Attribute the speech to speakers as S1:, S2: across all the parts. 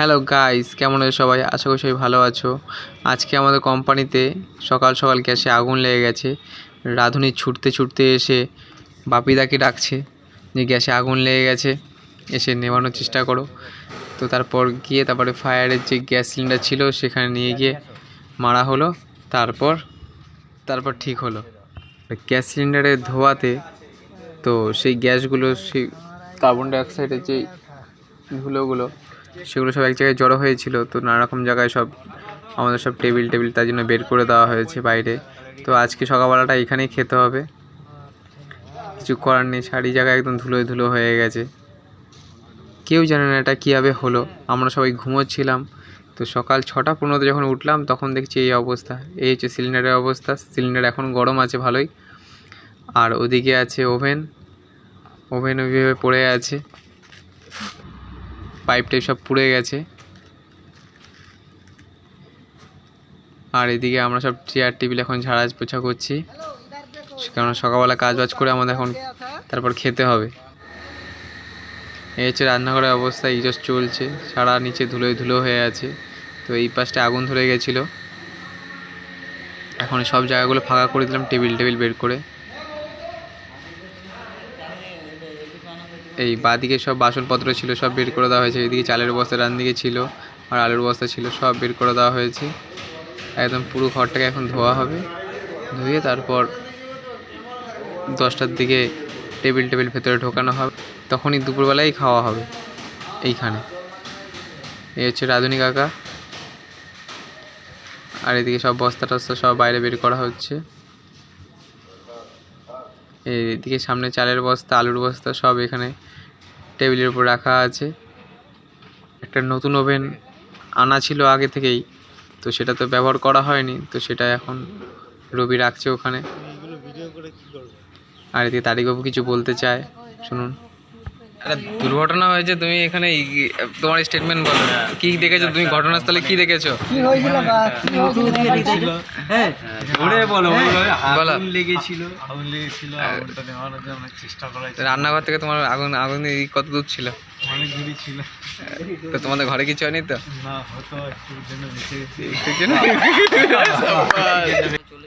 S1: Hello guys কেমন আছো সবাই? আশা করি সবাই ভালো আছো। আজকে আমাদের কোম্পানিতে সকাল সকাল গ্যাসে আগুন লেগে গেছে। রাঁধুনি ছুটতে ছুটতে এসে বাপিদাকে ডাকছে যে, গ্যাসে আগুন লেগে গেছে, এসে নেভানোর চেষ্টা করো। তো তারপর গিয়ে তারপরে ফায়ারের যে গ্যাস সিলিন্ডার ছিল, সেখানে নিয়ে গিয়ে মারা হলো। তারপর তারপর ঠিক হলো। গ্যাস সিলিন্ডারের ধোয়াতে তো সেই গ্যাসগুলো, সেই কার্বন ডাইঅক্সাইডের যে ধুলোগুলো সেগুলো সব এক জায়গায় জড়ো হয়েছিল, তো নানা রকম জায়গায় সব আমাদের সব টেবিল টেবিল তার জন্য বের করে দেওয়া হয়েছে বাইরে। তো আজকে সকালবেলাটা এখানেই খেতে হবে। কিছু করার নেই, সারি জায়গায় একদম ধুলোয় ধুলো হয়ে গেছে। কেউ জানে না এটা কীভাবে হলো, আমরা সবাই ঘুমোচ্ছিলাম। তো সকাল ছটা পনেরোতে যখন উঠলাম, তখন দেখছি এই অবস্থা। এই হচ্ছে সিলিন্ডারের অবস্থা, সিলিন্ডার এখন গরম আছে ভালোই। আর ওদিকে আছে ওভেন ওভেন ওইভাবে পড়ে আছে। পাইপ টাইপ সব পুড়ে গেছে। আর এদিকে আমরা সব চেয়ার টেবিল এখন ঝাড়া পোছা করছি। কারণ সকালবেলা কাজ বাজ করে আমাদের এখন তারপর খেতে হবে। এই হচ্ছে রান্নাঘরের অবস্থা, ইজস চলছে। সারা নিচে ধুলোয় ধুলো হয়ে আছে। তো এই পাশটা আগুন ধরে গেছিল। এখন সব জায়গাগুলো ফাঁকা করে দিলাম, টেবিল টেবিল বের করে। এই বাদিকে সব বাসনপত্র ছিল, সব বের করে দেওয়া হয়েছে। এদিকে চালের বস্তা ডান দিকে ছিল আর আলুর বস্তা ছিল, সব বের করে দেওয়া হয়েছে। একদম পুরো ঘরটাকে এখন ধোয়া হবে। ধুয়ে তারপর দশটার দিকে টেবিল টেবিল ভেতরে ঢোকানো হবে। তখনই দুপুরবেলায় খাওয়া হবে এইখানে। এই হচ্ছে রাধুনি কাকা। আর এদিকে সব বস্তা টস্তা সব বাইরে বের করা হচ্ছে। এইদিকে সামনে চালের বস্তা, আলুর বস্তা সব এখানে টেবিলের উপর রাখা আছে। একটা নতুন ওভেন আনা ছিল আগে থেকেই, তো সেটা তো ব্যবহার করা হয়নি, তো সেটা এখন রবি রাখছে ওখানে। আর এদিকে তারিকবাবু কিছু বলতে চায়, শুনুন। একটা দুর্ঘটনা হয়েছে তুমি এখানে তোমার স্টেটমেন্ট বলো। কি দেখেছ? তুমি ঘটনাস্থলে কি দেখেছ?
S2: কি হয়েছিল হয়েছিল? হ্যাঁ
S3: ঘুরে বলো বলো
S1: বলো।
S3: লেগেছিল
S2: আগুন লেগেছিল আগুনটা নেভানোর জন্য চেষ্টা করা
S1: রান্নাঘর থেকে তোমার আগুন আগুন কত দূর ছিল?
S2: অনেক দূরই ছিল।
S1: তো তোমাদের ঘরে কিছু হয়নি তো?
S2: না হয়তো একটু জন্য বেঁচে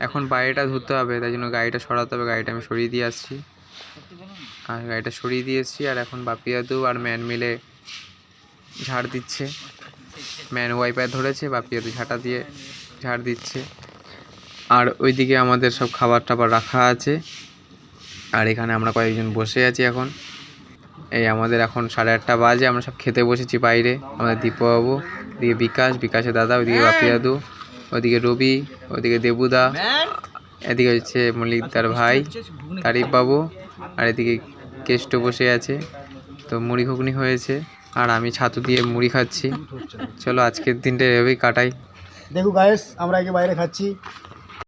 S1: এখন বাইরেটা ধুতে হবে তাই জন্য গাড়িটা সরাতে হবে গাড়িটা আমি সরিয়ে দিয়ে আসছি। আর গাড়িটা সরিয়ে দিয়ে এসছি আর এখন বাপি দাদু আর ম্যান মিলে ঝাড় দিচ্ছে। ম্যান ওয়াইপার ধরেছে বাপি দাদু ঝাঁটা দিয়ে ঝাড় দিচ্ছে। আর ওইদিকে আমাদের সব খাবার টাবার রাখা আছে। আর এখানে আমরা কয়েকজন বসে আছি এখন। এই আমাদের এখন সাড়ে আটটা বাজে আমরা সব খেতে বসেছি বাইরে। আমাদের দীপবাবু ওদিকে বিকাশ বিকাশের দাদা ওইদিকে বাপি দাদু ওদিকে রবি ওদিকে দেবুদা এদিকে হচ্ছে মল্লিকদার ভাই তারিফ বাবু আর এদিকে কেষ্ট বসে আছে। তো মুড়ি ঘুগনি হয়েছে, আর আমি ছাতু দিয়ে মুড়ি খাচ্ছি। চলো আজকের দিনটা এভাবেই কাটাই।
S4: দেখো গায়েস আমরা আগে বাইরে খাচ্ছি।